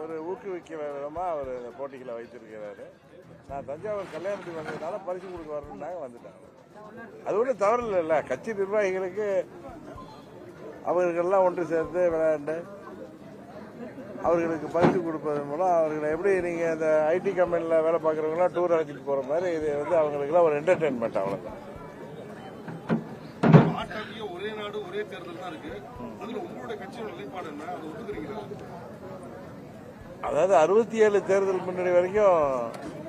ஒரு ஊக்குவிக்கிற விதமாக அவர் இந்த போட்டிகளை வைத்திருக்கிறாரு. நான் தஞ்சாவூர் கல்யாணத்துக்கு வந்ததுனால பரிசு கொடுக்க வரணுன்னாங்க வந்துட்டாங்க அது ஒன்றும் தவறு இல்லைல்ல கட்சி நிர்வாகிகளுக்கு அவர்கள்லாம் ஒன்று சேர்ந்து விளையாண்டு அவர்களுக்கு பரிசு கொடுப்பதன் மூலம் அவர்களை எப்படி நீங்கள் இந்த ஐடி கம்பெனியில் வேலை பார்க்குறவங்களாம் டூர் அழைச்சிட்டு போகிற மாதிரி இது வந்து அவங்களுக்குலாம் ஒரு என்டர்டெயின்மெண்ட் அவ்வளோதான் ஒரே நாடு ஒரே தேர்தல் தான் இருக்கு. அதுல உங்களோட கட்சியோட நிலைப்பாடு என்ன? அதை ஒத்துக்கிறீங்களா? அதாவது அறுபத்தி ஏழு தேர்தல் முன்னாடி வரைக்கும்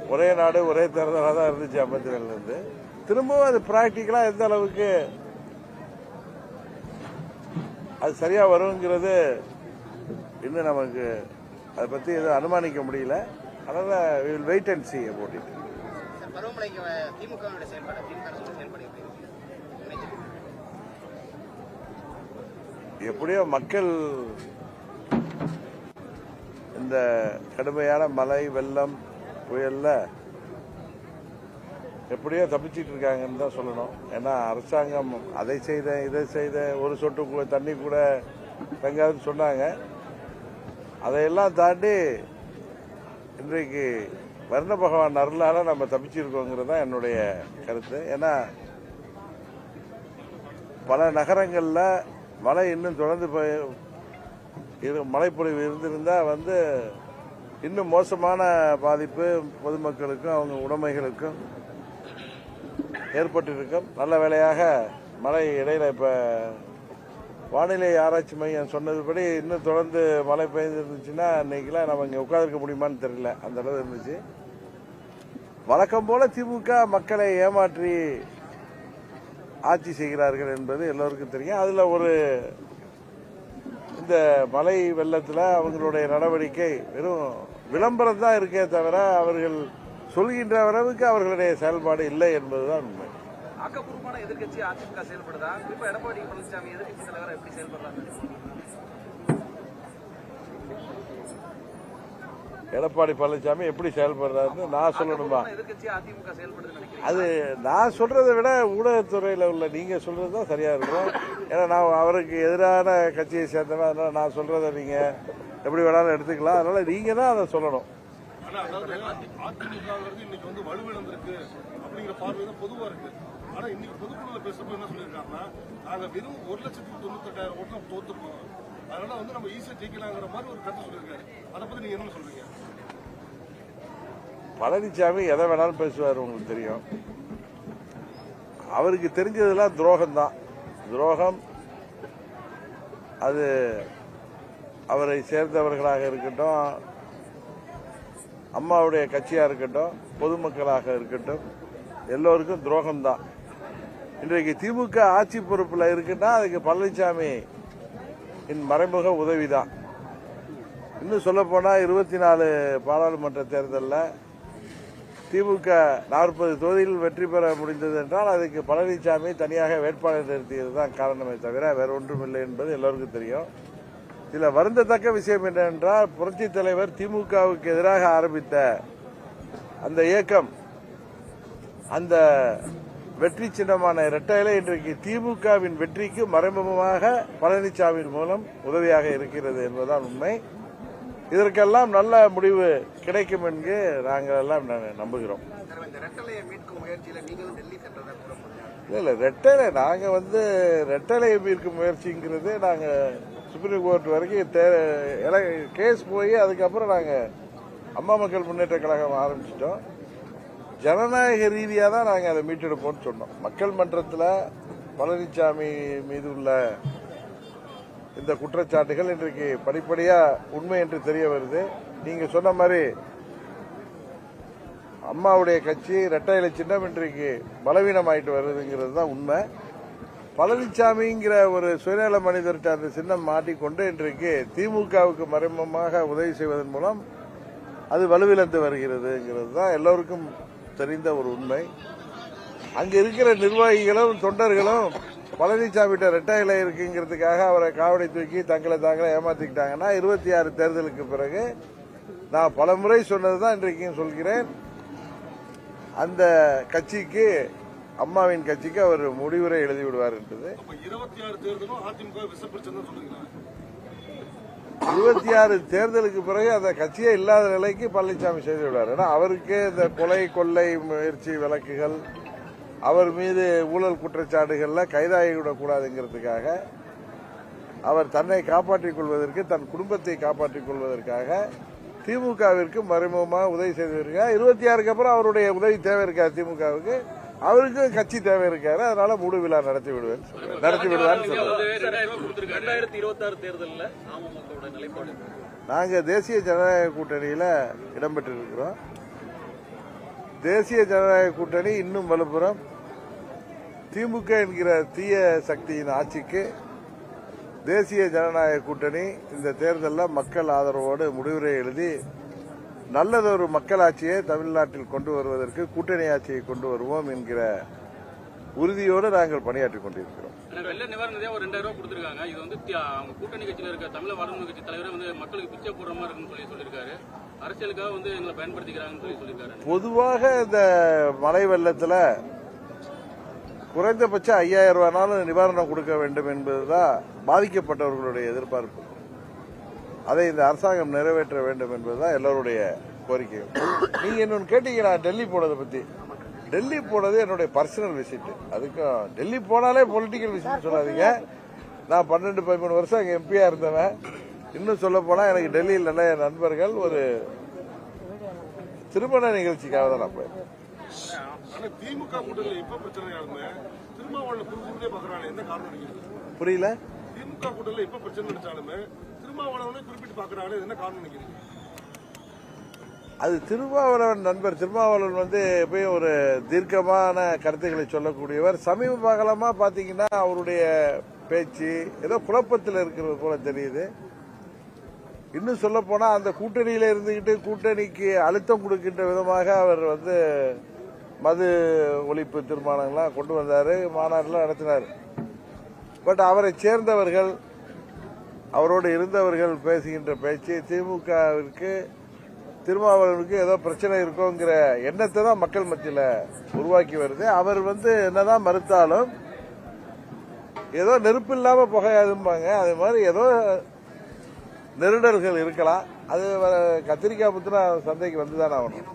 ஒரே நாடு ஒரே தேர்தலாக தான் இருந்துச்சு ஐம்பத்தி இருந்து. திரும்பவும் அது ப்ராக்டிக்கலாக எந்த அளவுக்கு அது சரியா வருங்கிறது இன்னும் நமக்கு அதை பற்றி எதுவும் அனுமானிக்க முடியல. அதனால will wait and see about it sir பருவமழைக்கு வ- திமுகவோட செயல்பாடு திமுக அரசோட செயல்பாடு எப்படி இருக்கு நினைக்கிறீங்க? எப்படியோ மக்கள் இந்த கடுமையான மழை வெள்ளம் புயல்ல எப்படியோ தப்பிச்சிட்டு இருக்காங்கன்னு தான் சொல்லணும். ஏன்னா அரசாங்கம் அதை செய்த இதை செய்த ஒரு சொட்டு கூட தண்ணி கூட தங்காதுன்னு சொன்னாங்க. அதையெல்லாம் தாண்டி இன்றைக்கு வர்ண பகவான் அருளால நம்ம தப்பிச்சிருக்கோங்கிறது தான் என்னுடைய கருத்து. ஏன்னா பல நகரங்களில் மழை இன்னும் தொடர்ந்து போய் இரு மழைப்பொழிவு இருந்திருந்தா வந்து இன்னும் மோசமான பாதிப்பு பொதுமக்களுக்கும் அவங்க உடைமைகளுக்கும் ஏற்பட்டிருக்கும். நல்ல வேலையாக மழை இடையில இப்போ வானிலை ஆராய்ச்சி மையம் சொன்னதுபடி இன்னும் தொடர்ந்து மழை பெய்ஞ்சிருந்துச்சுன்னா இன்னைக்கெல்லாம் நம்ம இங்கே உட்காந்துருக்க முடியுமான்னு தெரியல. அந்த அளவு இருந்துச்சு. வழக்கம் போல திமுக மக்களை ஏமாற்றி ஆட்சி செய்கிறார்கள் என்பது எல்லோருக்கும் தெரியும். அதில் ஒரு இந்த மலை வெள்ளத்தில் அவங்களுடைய நடவடிக்கை வெறும் விளம்பரம் தான் இருக்கே தவிர அவர்கள் சொல்கின்ற அளவுக்கு அவர்களுடைய செயல்பாடு இல்லை என்பதுதான் உண்மை. ஆக்கப்பூர்வமான எதிர்கட்சி அதிமுக செயல்படுதா? குறிப்பா எடப்பாடி பழனிசாமி எதிர்கட்சி தலைவர் எப்படி செயல்படுறாங்க? எடப்பாடி பழனிசாமி எப்படி செயல்படுறாருன்னு நான் சொல்லணுமா? அது நான் சொல்றதை விட ஊடகத்துறையில் உள்ள நீங்க சொல்றது தான் சரியா இருக்கும். ஏன்னா நான் அவருக்கு எதிரான கட்சியை சேர்ந்தவன் அதனால நான் சொல்றதை நீங்க எப்படி வேணாலும் எடுத்துக்கலாம். அதனால நீங்க தான் அதை சொல்லணும். ஆனா அதாவது அதிமுகங்கிறது இன்னைக்கு வந்து வலுவிழந்திருக்கு அப்படிங்கிற பார்வை தான் பொதுவா இருக்கு. ஆனா இன்னைக்கு பொதுக்குழுல பேசுறப்ப என்ன சொல்லியிருக்காங்கன்னா நாங்க வெறும் ஒரு லட்சத்தி தொண்ணூத்தெட்டாயிரம் ஓட்டு நம்ம தோத்துருக்கோம். அதனால வந்து நம்ம ஈஸியா ஜெயிக்கலாங்கிற மாதிரி ஒரு கருத்து சொல்லியிருக்காரு. அதை பத்தி நீங்க என்ன சொல்றீங்க? பழனிசாமி எதை வேணாலும் பேசுவார் உங்களுக்கு தெரியும். அவருக்கு தெரிஞ்சதெல்லாம் துரோகம் தான் துரோகம் அது அவரை சேர்ந்தவர்களாக இருக்கட்டும் அம்மாவுடைய கட்சியாக இருக்கட்டும் பொதுமக்களாக இருக்கட்டும் எல்லோருக்கும் துரோகம் தான் இன்றைக்கு திமுக ஆட்சி பொறுப்பில் இருக்குன்னா அதுக்கு பழனிசாமி இன் மறைமுக உதவி தான் இன்னும் சொல்லப்போனால் இருபத்தி நாலு பாராளுமன்ற தேர்தலில் திமுக நாற்பது தொகுதியில் வெற்றி பெற முடிந்தது என்றால் அதுக்கு பழனிசாமி தனியாக வேட்பாளர் நிறுத்தியது தான் காரணமே தவிர வேற ஒன்றும் இல்லை என்பது எல்லோருக்கும் தெரியும். இதில் வருந்தத்தக்க விஷயம் என்னவென்றால் புரட்சி தலைவர் திமுகவுக்கு எதிராக ஆரம்பித்த அந்த இயக்கம் அந்த வெற்றி சின்னமான இரட்டையில இன்றைக்கு திமுகவின் வெற்றிக்கு மறைமுகமாக பழனிசாமியின் மூலம் உதவியாக இருக்கிறது என்பதுதான் உண்மை. இதற்கெல்லாம் நல்ல முடிவு கிடைக்கும் என்று நாங்கள் எல்லாம் நம்புகிறோம். இல்லை இல்லை ரெட்டலை நாங்கள் வந்து ரெட்டலை மீட்கும் முயற்சிங்கிறது நாங்கள் சுப்ரீம் கோர்ட் வரைக்கும் தே- கேஸ் போய் அதுக்கப்புறம் நாங்கள் அம்மா மக்கள் முன்னேற்ற கழகம் ஆரம்பிச்சிட்டோம். ஜனநாயக ரீதியாக தான் நாங்கள் அதை மீட்டெடுப்போம்னு சொன்னோம். மக்கள் மன்றத்தில் பழனிசாமி மீது உள்ள இந்த குற்றச்சாட்டுகள் இன்றைக்கு படிப்படியா உண்மை என்று தெரிய வருது. நீங்க சொன்ன மாதிரி அம்மாவுடைய கட்சி இரட்டை இலை சின்னம் இன்றைக்கு பலவீனமாயிட்டு வருதுங்கிறது தான் உண்மை. பழனிசாமிங்கிற ஒரு சுயநல மனிதர்கிட்ட அந்த சின்னம் மாட்டிக்கொண்டு இன்றைக்கு திமுகவுக்கு மறைமுகமாக உதவி செய்வதன் மூலம் அது வலுவிழந்து வருகிறதுங்கிறது தான் எல்லோருக்கும் தெரிந்த ஒரு உண்மை. அங்கே இருக்கிற நிர்வாகிகளும் தொண்டர்களும் பழனிசாமிகிட்ட ரெட்டை இலை இருக்குங்கிறதுக்காக அவரை காவடி தூக்கி தங்களை தாங்களே ஏமாத்திக்கிட்டாங்கன்னா இருபத்தி ஆறு தேர்தலுக்கு பிறகு நான் பல முறை சொன்னதுதான் இன்றைக்கும் சொல்கிறேன். அந்த கட்சிக்கு அம்மாவின் கட்சிக்கு அவர் முடிவுரை எழுதி விடுவார் என்றது இருபத்தி ஆறு தேர்தலுக்கு பிறகு அந்த கட்சியே இல்லாத நிலைக்கு பழனிசாமி செய்து விடுவார் ஏன்னா அவருக்கு இந்த கொலை கொள்ளை முயற்சி வழக்குகள் அவர் மீது ஊழல் குற்றச்சாட்டுகள்ல கைதாகிவிடக்கூடாதுங்கிறதுக்காக அவர் தன்னை காப்பாற்றிக் கொள்வதற்கு தன் குடும்பத்தை காப்பாற்றிக் கொள்வதற்காக திமுகவிற்கு மறைமுகமாக உதவி செய்திருக்கார் இருபத்தி ஆறுக்கு அப்புறம் அவருடைய உதவி தேவை இருக்காது திமுகவுக்கு. அவருக்கும் கட்சி தேவை இருக்காரு அதனால மூடு விழா நடத்தி விடுவேன். நடத்தி விடுவார்னு சொல்றாரு. ரெண்டாயிரத்தி இருபத்தி ஆறு தேர்தலில் அமமுகவோட நிலைப்பாடு நாங்க தேசிய ஜனநாயக கூட்டணியில இடம்பெற்றிருக்கிறோம். தேசிய ஜனநாயக கூட்டணி இன்னும் வலுப்புறம். திமுக என்கிற தீய சக்தியின் ஆட்சிக்கு தேசிய ஜனநாயக கூட்டணி இந்த தேர்தலில் மக்கள் ஆதரவோடு முடிவுரை எழுதி நல்லதொரு மக்களாட்சியை தமிழ்நாட்டில் கொண்டு வருவதற்கு கூட்டணி ஆட்சியை கொண்டு வருவோம் என்கிற உறுதியோடு நாங்கள் பணியாற்றிக் கொண்டிருக்கிறோம். ஆனால் வெள்ள நிவாரணத்தையே ஒரு ரெண்டாயிரம் ரூபா கொடுத்துருக்காங்க. இது வந்து அவங்க கூட்டணி கட்சியில இருக்க தமிழக வாழ்வு கட்சி தலைவரே வந்து மக்களுக்கு பிச்சை போடுற மாதிரி இருக்குன்னு சொல்லி சொல்லியிருக்காரு. அரசியலுக்காக வந்து எங்களை பயன்படுத்திக்கிறாங்கன்னு சொல்லி சொல்லியிருக்காரு பொதுவாக இந்த மழை வெள்ளத்தில் குறைந்தபட்சம் ஐயாயிரம் ரூபாய்னாலும் நிவாரணம் கொடுக்க வேண்டும் என்பதுதான் பாதிக்கப்பட்டவர்களுடைய எதிர்பார்ப்பு. அதை இந்த அரசாங்கம் நிறைவேற்ற வேண்டும் என்பதுதான் எல்லோருடைய கோரிக்கை நீங்க இன்னொன்று கேட்டீங்க நான் டெல்லி போனதை பத்தி? டெல்லி போனது என்னுடைய பர்சனல் விசிட் அதுக்கும் டெல்லி போனாலே பொலிட்டிக்கல் விசிட் சொல்லாதீங்க. நான் பன்னெண்டு பதிமூணு வருஷம் அங்கே எம்பியா இருந்தவன். இன்னும் சொல்ல போனா எனக்கு டெல்லியில் நிறைய நண்பர்கள். ஒரு திருமண நிகழ்ச்சிக்காக தான் நான் போயிருந்தேன் புரியல? திமுக கூட்டணியில எப்ப பிரச்சனை நினைச்சாலுமே திருமாவளவனே குறிப்பிட்டு பாக்குறாங்க என்ன காரணம் நினைக்கிறீங்க அது திருமாவளவன் நண்பர். திருமாவளவன் வந்து எப்பயும் ஒரு தீர்க்கமான கருத்துக்களை சொல்லக்கூடியவர். சமீப காலமாக பார்த்தீங்கன்னா அவருடைய பேச்சு ஏதோ குழப்பத்தில் இருக்கிறது போல தெரியுது. இன்னும் சொல்ல போனால் அந்த கூட்டணியில் இருந்துக்கிட்டு கூட்டணிக்கு அழுத்தம் கொடுக்கின்ற விதமாக அவர் வந்து மது ஒழிப்பு தீர்மானங்கள்லாம் கொண்டு வந்தார் மாநாடுலாம் நடத்தினார். பட் அவரை சேர்ந்தவர்கள் அவரோடு இருந்தவர்கள் பேசுகின்ற பேச்சு திமுகவிற்கு திருமாவளவனுக்கு ஏதோ பிரச்சனை இருக்கோங்கிற எண்ணத்தை தான் மக்கள் மத்தியில் உருவாக்கி வருது. அவர் வந்து என்னதான் மறுத்தாலும் ஏதோ நெருப்பு இல்லாம புகையாதும்பாங்க. அது மாதிரி ஏதோ நெருடல்கள் இருக்கலாம். அது கத்திரிக்காய் புத்துனா சந்தைக்கு வந்துதான் ஆகணும்.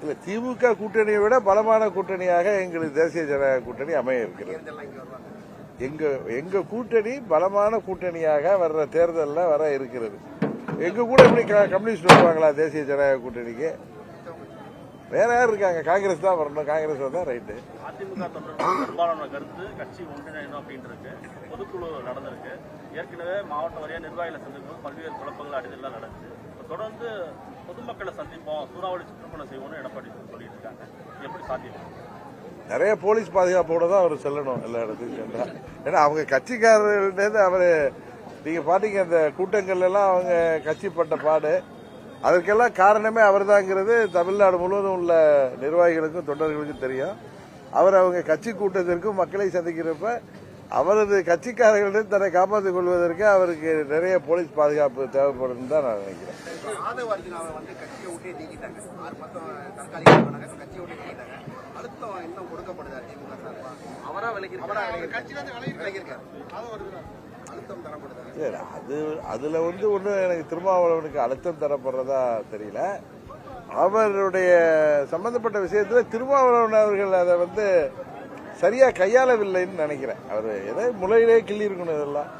இல்ல திமுக கூட்டணியை விட பலமான கூட்டணியாக எங்களுக்கு தேசிய ஜனநாயக கூட்டணி அமைய இருக்கிறது. எங்க எங்க கூட்டணி பலமான கூட்டணியாக வர்ற தேர்தல்ல வர இருக்கிறது. எங்க கூட எப்படி கம்யூனிஸ்ட் வருவாங்களா தேசிய ஜனநாயக கூட்டணிக்கு? வேற யார் இருக்காங்க? காங்கிரஸ் தான் வரணும். காங்கிரஸ் வந்தா ரைட்டு. அதிமுக பெரும்பாலான கருத்து கட்சி ஒன்றிணையணும் அப்படின்னு இருக்கு பொதுக்குழு நடந்திருக்கு. ஏற்கனவே மாவட்ட வாரியாக நிர்வாகிகளை சந்திக்கும் பல்வேறு குழப்பங்கள் அடிதெல்லாம் இப்ப தொடர்ந்து பொதுமக்களை சந்திப்போம். சூறாவளி சுற்றுப்பணம் செய்வோம்னு எடப்பாடி சொல்லிட்டு இருக்காங்க எப்படி சாத்தியம் நிறைய போலீஸ் பாதுகாப்போட தான் அவர் செல்லணும் எல்லா இடத்துக்கும் ஏன்னா அவங்க கட்சிக்காரர்கிட்ட அவரு நீங்க பாத்தீங்க அந்த கூட்டங்கள்ல எல்லாம் அவங்க கட்சி பட்ட பாடு. அதற்கெல்லாம் காரணமே அவர்தாங்கிறது தமிழ்நாடு முழுவதும் உள்ள நிர்வாகிகளுக்கும் தொண்டர்களுக்கும் தெரியும். அவர் அவங்க கட்சி கூட்டத்திற்கும் மக்களை சந்திக்கிறப்ப அவரது கட்சிக்காரர்களிடம் தன்னை காப்பாற்றிக் கொள்வதற்கு அவருக்கு நிறைய போலீஸ் பாதுகாப்பு தேவைப்படும் தான் நான் நினைக்கிறேன். அழுத்தம் இன்னும் கொடுக்கப்படுதா திமுக அவரா விலகி அவரா விலகியிருக்காரு. அழுத்தம் தரப்படுதா சரி அது அதுல வந்து ஒண்ணு எனக்கு திருமாவளவனுக்கு அழுத்தம் தரப்படுறதா தெரியல. அவருடைய சம்பந்தப்பட்ட விஷயத்துல திருமாவளவன் அவர்கள் அதை வந்து சரியா கையாளவில்லைன்னு நினைக்கிறேன். அவர் ஏதோ முளையிலே கிள்ளி இருக்கணும் இதெல்லாம்.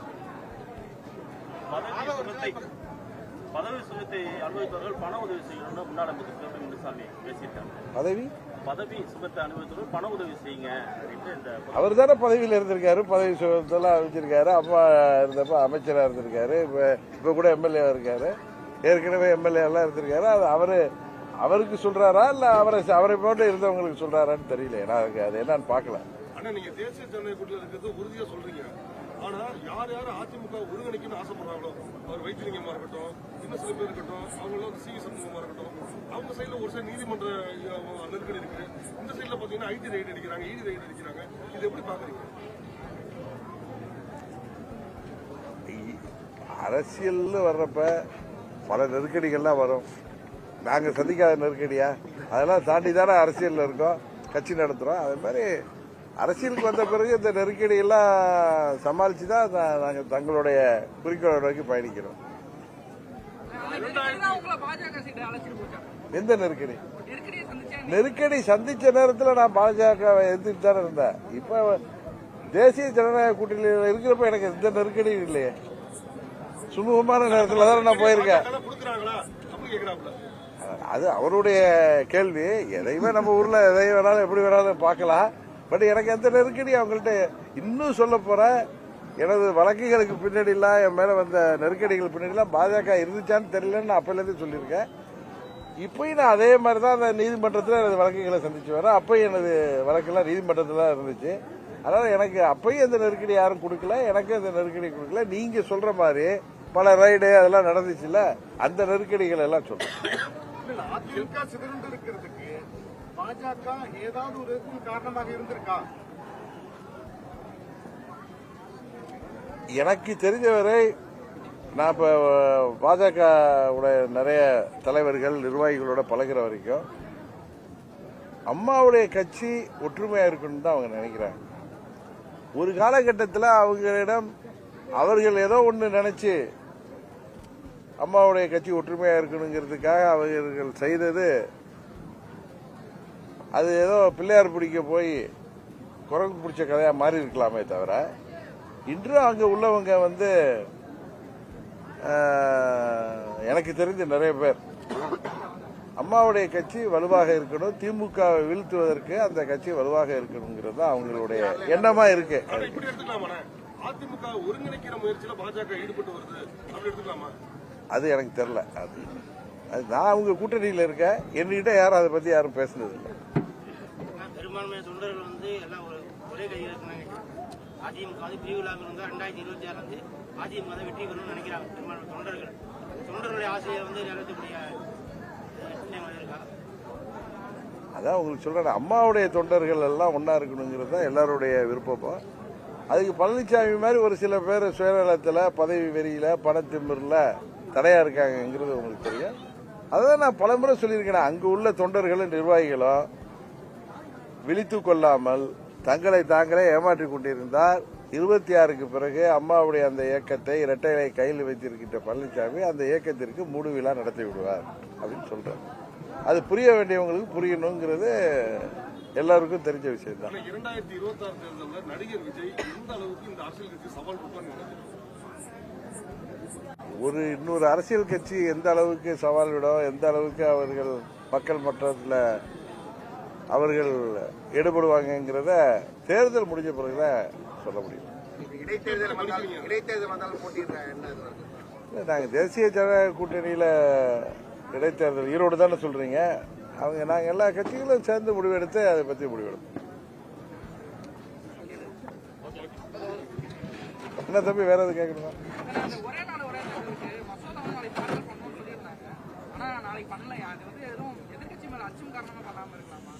பதவி? பதவி சுகத்தை அனுபவித்தவர்கள் பண உதவி செய்யுங்க அவர் தானே பதவியில் இருந்திருக்காரு பதவி சுகத்தெல்லாம் அமைச்சிருக்காரு அம்மா இருந்தப்ப அமைச்சரா இருந்திருக்காரு இப்ப இப்ப கூட எம்எல்ஏ இருக்காரு. ஏற்கனவே எம்எல்ஏ எல்லாம் இருந்திருக்காரு. அது அவரு அவருக்கு சொல்றாரா இல்ல அவரை அவரை போட்டு இருந்தவங்களுக்கு சொல்றாரான்னு தெரியல. நான் அது என்னன்னு பார்க்கல. ஆனா நீங்க தேசிய ஜனநாயக கூட்டணியில இருக்கிறது உறுதியா சொல்றீங்க. ஆனா யார் யார் அதிமுக ஒருங்கிணைக்கணும்னு ஆசைப்படுறாங்களோ அவர் வைத்தியலிங்கமா இருக்கட்டும் இன்னும் சில பேர் இருக்கட்டும் அவங்களும் வந்து சி சண்முகமா இருக்கட்டும் அவங்க சைட்ல ஒரு சைடு நீதிமன்ற நெருக்கடி இருக்கு. இந்த சைட்ல பாத்தீங்கன்னா ஐடி ரைடு அடிக்கிறாங்க ஈடி ரைடு அடிக்கிறாங்க. இது எப்படி பாக்குறீங்க? அரசியல்னு வர்றப்ப பல நெருக்கடிகள்லாம் வரும். நாங்கள் சந்திக்காத நெருக்கடியா? அதெல்லாம் தாண்டி தானே அரசியலில் இருக்கோம். கட்சி நடத்துகிறோம் அது மாதிரி அரசியலுக்கு வந்த பிறகு இந்த நெருக்கடியெல்லாம் சமாளித்து தான் நாங்கள் தங்களுடைய குறிக்கோளை நோக்கி பயணிக்கிறோம். எந்த நெருக்கடி? நெருக்கடி சந்திச்ச நேரத்தில் நான் பாஜக எதிர்த்து தானே இருந்தேன். இப்போ தேசிய ஜனநாயக கூட்டணியில் இருக்கிறப்ப எனக்கு எந்த நெருக்கடியும் இல்லையே. சுமூகமான நேரத்தில் தானே நான் போயிருக்கேன். அது அவருடைய கேள்வி. எதையுமே நம்ம ஊர்ல எதை வேணாலும் எப்படி வேணாலும் பார்க்கலாம். பட் எனக்கு எந்த நெருக்கடி அவங்கள்ட்ட இன்னும் சொல்ல போற. எனது வழக்குகளுக்கு பின்னாடிலாம் என் மேல வந்த நெருக்கடிகள் பின்னாடிலாம் பாஜக இருந்துச்சான்னு தெரியலன்னு நான் அப்பையில சொல்லியிருக்கேன். இப்பயும் நான் அதே மாதிரி தான் அந்த நீதிமன்றத்தில் எனது வழக்குகளை சந்திச்சு வரேன். அப்பயும் எனது வழக்கெல்லாம் நீதிமன்றத்தில் தான் இருந்துச்சு. அதனால எனக்கு அப்பயும் எந்த நெருக்கடி யாரும் கொடுக்கல. எனக்கும் எந்த நெருக்கடி கொடுக்கல. நீங்க சொல்ற மாதிரி பல ரைடு அதெல்லாம் நடந்துச்சுல்ல அந்த நெருக்கடிகள் எல்லாம் சொல்றேன். அதிமுக பாஜக ஏதாவது ஒரு காரணமாக இருந்திருக்கா? எனக்கு தெரிஞ்சவரை நான் இப்போ பாஜக உடைய நிறைய தலைவர்கள் நிர்வாகிகளோட பழகிற வரைக்கும் அம்மாவுடைய கட்சி ஒற்றுமையாக இருக்கணும்னு தான் அவங்க நினைக்கிறாங்க. ஒரு காலகட்டத்தில் அவங்களிடம் அவர்கள் ஏதோ ஒன்று நினைச்சு அம்மாவுடைய கட்சி ஒற்றுமையாக இருக்கணுங்கிறதுக்காக அவர்கள் செய்தது அது ஏதோ பிள்ளையார் பிடிக்க போய் குரங்கு பிடிச்ச கதையா மாறி இருக்கலாமே தவிர இன்று அங்க உள்ளவங்க வந்து எனக்கு தெரிஞ்ச நிறைய பேர். அம்மாவுடைய கட்சி வலுவாக இருக்கணும் திமுகவை வீழ்த்துவதற்கு அந்த கட்சி வலுவாக இருக்கணுங்கிறது தான் அவங்களுடைய எண்ணமா இருக்கு. அதிமுக ஒருங்கிணைக்கிற முயற்சியில பாஜக ஈடுபட்டு வருது. அது எனக்கு தெரியல. அது நான் அவங்க கூட்டணியில் இருக்கேன். என்கிட்ட யாரும் அதை பத்தி யாரும் பேசுனது இல்லை பெரும்பான்மையான தொண்டர்கள் வந்து எல்லாம் ஒரு ஒரே கையில் இருக்கிறாங்க. அதிமுக வந்து பிரிவிழாக்கள் வந்து ரெண்டாயிரத்தி இருபத்தி ஆறு வந்து அதிமுக தான் வெற்றி பெறணும்னு நினைக்கிறாங்க பெரும்பான்மை தொண்டர்கள். தொண்டர்களுடைய ஆசையை வந்து நிறைவேற்றக்கூடிய இருக்கா அதான் உங்களுக்கு சொல்றேன் அம்மாவுடைய தொண்டர்கள் எல்லாம் ஒன்னா இருக்கணுங்கிறது தான் எல்லாருடைய விருப்பமும் அதுக்கு பழனிசாமி மாதிரி ஒரு சில பேர் சுயநலத்தில் பதவி வெறியில பணத்திமிரில் தடையா இருக்காங்கங்கிறது உங்களுக்கு தெரியும். அதான் நான் பலமுறை சொல்லியிருக்கேன் அங்கு உள்ள தொண்டர்களும் நிர்வாகிகளும் விழித்து கொள்ளாமல் தங்களை தாங்களே ஏமாற்றிக் கொண்டிருந்தால் இருபத்தி ஆறுக்கு பிறகு அம்மாவுடைய அந்த இயக்கத்தை இரட்டைகளை கையில் வைத்திருக்கின்ற பழனிசாமி அந்த இயக்கத்திற்கு மூடு விழா நடத்தி விடுவார் அப்படின்னு சொல்றாரு. அது புரிய வேண்டியவங்களுக்கு புரியணுங்கிறது எல்லாருக்கும் தெரிஞ்ச விஷயம் தான் ஆனா இரண்டாயிரத்தி இருபத்தி ஆறு தேர்தலில் நடிகர் விஜய் எந்த அளவுக்கு இந்த அரசியல் கட்சி சவால் கொடுப்பான்னு நினைக்கிறேன் ஒரு இன்னொரு அரசியல் கட்சி எந்த அளவுக்கு சவால் விடும் எந்த அளவுக்கு அவர்கள் மக்கள் மன்றத்தில் அவர்கள் ஈடுபடுவாங்கங்கிறத தேர்தல் முடிஞ்ச பிறகுதான் சொல்ல முடியும். இப்ப இடைத்தேர்தல் வந்தாலும் இடைத்தேர்தல் வந்தாலும் போட்டிடுற என்ன இது? வருது இல்ல, நாங்க தேசிய ஜனநாயக கூட்டணியில இடைத்தேர்தல் ஈரோடு தானே சொல்றீங்க. அவங்க நாங்க எல்லா கட்சிகளும் சேர்ந்து முடிவெடுத்து அதை பத்தி முடிவெடுப்போம். என்ன தம்பி வேற எதுவும் கேட்கணுமா? அந்த ஒரே நாள் ஒரே தேர்தலுக்கு மசோதா வந்து நாளைக்கு தாக்கல் பண்ணணும்னு சொல்லியிருந்தாங்க ஆனா நாளைக்கு பண்ணலையா அது வந்து எதுவும் எதிர்க்கட்சி மேல அச்சம் காரணமா பண்ணாம இருக்கலாமா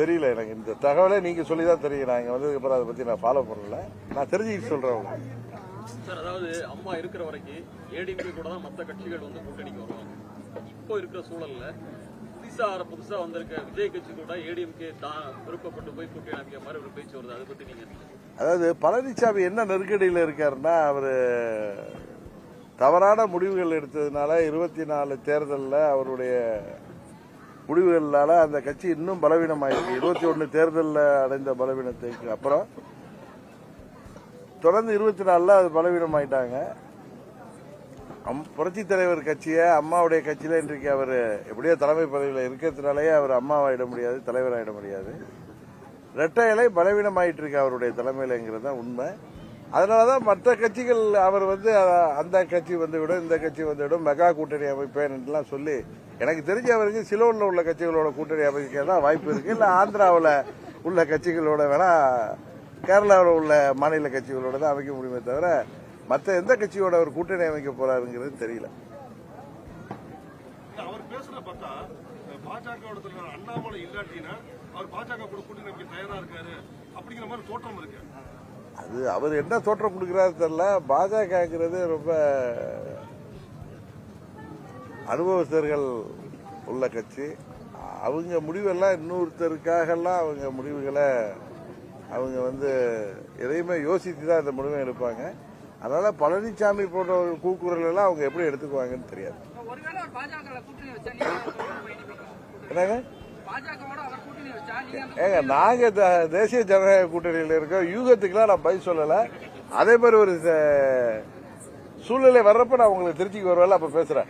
தெரியல எனக்கு. இந்த தகவலை நீங்க சொல்லி தான் தெரியும். நான் இங்க வந்ததுக்கு அப்புறம் அதை பத்தி நான் ஃபாலோ பண்ணல. நான் தெரிஞ்சுக்கிட்டு சொல்றேன் உங்களுக்கு. சார் அதாவது அம்மா இருக்கிற வரைக்கும் ஏடிஎம்கே கூட தான் மற்ற கட்சிகள் வந்து கூட்டணிக்கு வருவாங்க. இப்போ இருக்கிற சூழல்ல புதுசா புதுசா வந்திருக்க விஜய் கட்சி கூட ஏடிஎம்கே தான் விருப்பப்பட்டு போய் கூட்டணி அமைக்க மாதிரி ஒரு பேச்சு வருது. அதை பத்தி நீங்க என்ன நினைக்கிறீங்க? அதாவது பழனிசாமி என்ன நெருக்கடியில் இருக்காருன்னா அவரு தவறான முடிவுகள் எடுத்ததுனால இருபத்தி நாலு தேர்தலில் அவருடைய முடிவுகளால் அந்த கட்சி இன்னும் பலவீனமாயிருக்கு. இருபத்தி ஒன்று தேர்தலில் அடைந்த பலவீனத்துக்கு அப்புறம் தொடர்ந்து இருபத்தி நாலில் அது பலவீனமாயிட்டாங்க. அம் புரட்சி தலைவர் கட்சியை அம்மாவுடைய கட்சியில் இன்றைக்கு அவர் எப்படியோ தலைமை பதவியில் இருக்கிறதுனாலேயே அவர் அம்மாவாயிட முடியாது தலைவராயிட முடியாது. இரட்டை இலை பலவீனமாயிட்டு இருக்கு அவருடைய தலைமையிலங்கிறது தான் உண்மை. அதனாலதான் மற்ற கட்சிகள் அவர் வந்து அந்த கட்சி வந்துவிடும் இந்த கட்சி வந்துவிடும் மெகா கூட்டணி அமைப்பேன் என்றெல்லாம் சொல்லி எனக்கு தெரிஞ்ச அவருக்கு சிலோனில் உள்ள கட்சிகளோட கூட்டணி அமைக்க தான் வாய்ப்பு இருக்கு. இல்லை ஆந்திராவில் உள்ள கட்சிகளோட வேணா கேரளாவில் உள்ள மாநில கட்சிகளோட தான் அமைக்க முடியுமே தவிர மற்ற எந்த கட்சியோட அவர் கூட்டணி அமைக்க போறாருங்கிறது தெரியல. அவர் பார்த்தா பாஜக அண்ணாமலை இல்லாட்டினா அவர் பாஜக கூட கூட்டணி தயாரா இருக்காரு அப்படிங்கிற மாதிரி தோற்றம் இருக்கு. அது அவர் என்ன தோற்றம் கொடுக்கிறாரு தெரியல. பாஜகங்கிறது ரொம்ப அனுபவஸ்தர்கள் உள்ள கட்சி. அவங்க முடிவெல்லாம் இன்னொருத்தருக்காகலாம் அவங்க முடிவுகளை அவங்க வந்து எதையுமே யோசித்து தான் இந்த முடிவை எடுப்பாங்க. அதனால பழனிசாமி போன்றவர்கள் கூக்குரல் எல்லாம் அவங்க எப்படி எடுத்துக்குவாங்கன்னு தெரியாது. என்னங்க? ஏங்க நாங்க த- தேசிய ஜனநாயக கூட்டணியில் இருக்கோம் யூகத்துக்குலாம் நான் பதில் சொல்லல அதே மாதிரி ஒரு ச- சூழ்நிலை வர்றப்ப நான் உங்களுக்கு திருச்சிக்கு வருவேன் அப்ப பேசுறேன்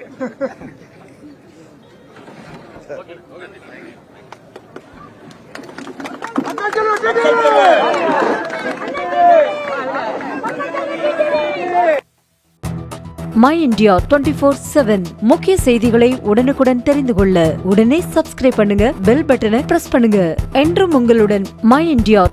my India twenty four seven முக்கிய செய்திகளை உடனுக்குடன் தெரிந்து கொள்ள உடனே சப்ஸ்கிரைப் பண்ணுங்க பெல் பட்டனை பிரஸ் பண்ணுங்க. என்றும் உங்களுடன் மை இந்தியா